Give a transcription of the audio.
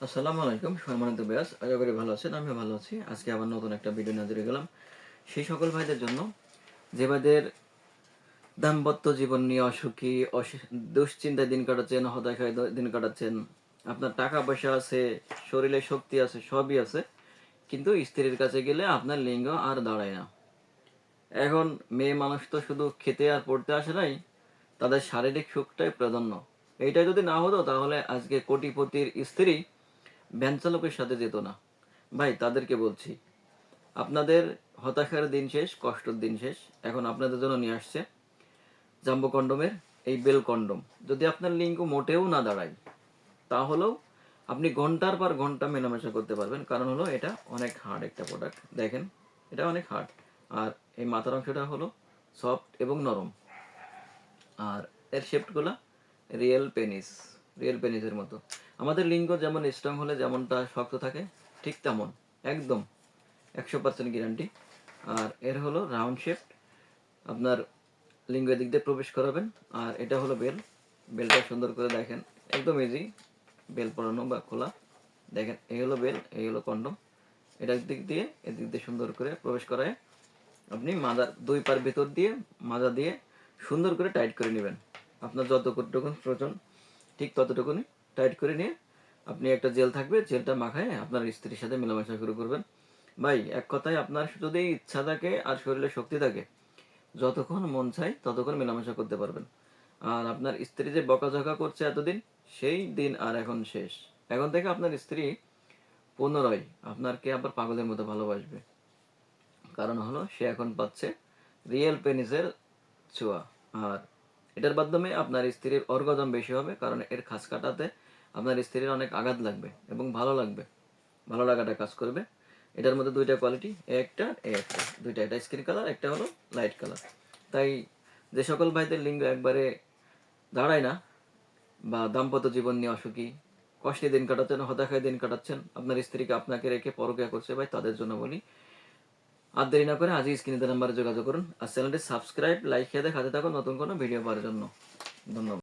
আসসালামু আলাইকুম, সম্মানিত ব্যাস আশা করি ভালো আছেন, আমিও ভালো আছি। আজকে আবার নতুন একটা ভিডিও নজরে গেলাম সেই সকল ভাইদের জন্য যে ভাইদের দাম্পত্য জীবন নিয়ে অসুখী অস- দুশ্চিন্তায় দিন কাটাচ্ছেন, হতাশায় দিন কাটাচ্ছেন, আপনার টাকা পয়সা আছে, শরীরে শক্তি আছে, সবই আছে, কিন্তু স্ত্রীর কাছে গেলে আপনার লিঙ্গ আর দাঁড়ায় না। এখন মেয়ে মানুষ তো শুধু খেতে আর পড়তে আসে নাই, তাদের শারীরিক সুখটাই প্রাধান্য। এইটা যদি না হতো, তাহলে আজকে কোটিপতির স্ত্রী ভ্যান চালকের সাথে যেত না। ভাই, তাদেরকে বলছি, আপনাদের হতাশার দিন শেষ, কষ্টের দিন শেষ, এখন আপনাদের জন্য নিয়ে আসছে জাম্বো কন্ডমের এই বেল কন্ডম। যদি আপনার লিঙ্গ মোটেও না দাঁড়ায়, তাহলেও আপনি ঘণ্টার পর ঘণ্টা মেলামেশা করতে পারবেন। কারণ হলো, এটা অনেক হার্ড একটা প্রোডাক্ট দেখেন, এটা অনেক হার্ড আর এই মাথার অংশটা হলো সফট এবং নরম। আর এর শেপগুলো রিয়েল পেনিস রিয়েল পেনিসের মতো। আমাদের লিঙ্গ যেমন স্ট্রং হলে যেমনটা শক্ত থাকে, ঠিক তেমন, একদম, একশো পার্সেন্ট গ্যারান্টি আর এর হলো রাউন্ড শেপ আপনার লিঙ্গ দিক দিয়ে প্রবেশ করাবেন, আর এটা হলো বেল, বেলটা সুন্দর করে দেখেন, একদম ইজি বেল পরানো বা খোলা, দেখেন, এই হলো বেল, এই হলো কন্ডম এটার দিক দিয়ে, এদিক দিয়ে সুন্দর করে প্রবেশ করায়, আপনি মাজার দুই পার ভেতর দিয়ে, মাজা দিয়ে সুন্দর করে টাইট করে নেবেন। আপনার যতটুকুন প্রয়োজন, ঠিক ততটুকুনি টাইট করে নিয়ে আপনি একটা জেল থাকবে, জেলটা মাখায় আপনার স্ত্রীর সাথে মেলামেশা শুরু করবেন। ভাই, এক কথায় আপনার যদি ইচ্ছা থাকে আর শরীরে শক্তি থাকে, যতক্ষণ মন চাই ততক্ষণ মেলামেশা করতে পারবেন। আর আপনার স্ত্রী যে বকাঝকা করছে এতদিন, সেই দিন আর এখন শেষ। এখন থেকে আপনার স্ত্রী পুনরায় আপনারকে আবার পাগলের মতো ভালোবাসবে। কারণ হলো, সে এখন পাচ্ছে রিয়েল পেনিসের ছোঁয়া। আর এটার মাধ্যমে আপনার স্ত্রীর অর্গজম বেশি হবে, কারণ এর খাস কাটাতে আপনার স্ত্রীর অনেক আঘাত লাগবে এবং ভালো লাগবে। ভালো লাগাটা কাজ করবে। এটার মধ্যে দুইটা কোয়ালিটি একটা এ একটা। দুইটা, এটা স্কিন কালার একটা হলো লাইট কালার তাই যে সকল ভাইদের লিঙ্গ একবারে দাঁড়ায় না, বা দাম্পত্য জীবন নিয়ে অসুখী, কষ্টে দিন কাটাচ্ছেন, হতাশায় দিন কাটাচ্ছেন, আপনার স্ত্রীকে আপনাকে রেখে পরকিয়া করছে ভাই, তাদের জন্য বলি, আর দেরি না করে আজই স্ক্রিনে নাম্বারে যোগাযোগ করুন। আর চ্যানেলটি সাবস্ক্রাইব লাইক খেয়ে হাতে থাকুন নতুন কোনো ভিডিও পাওয়ার জন্য। ধন্যবাদ।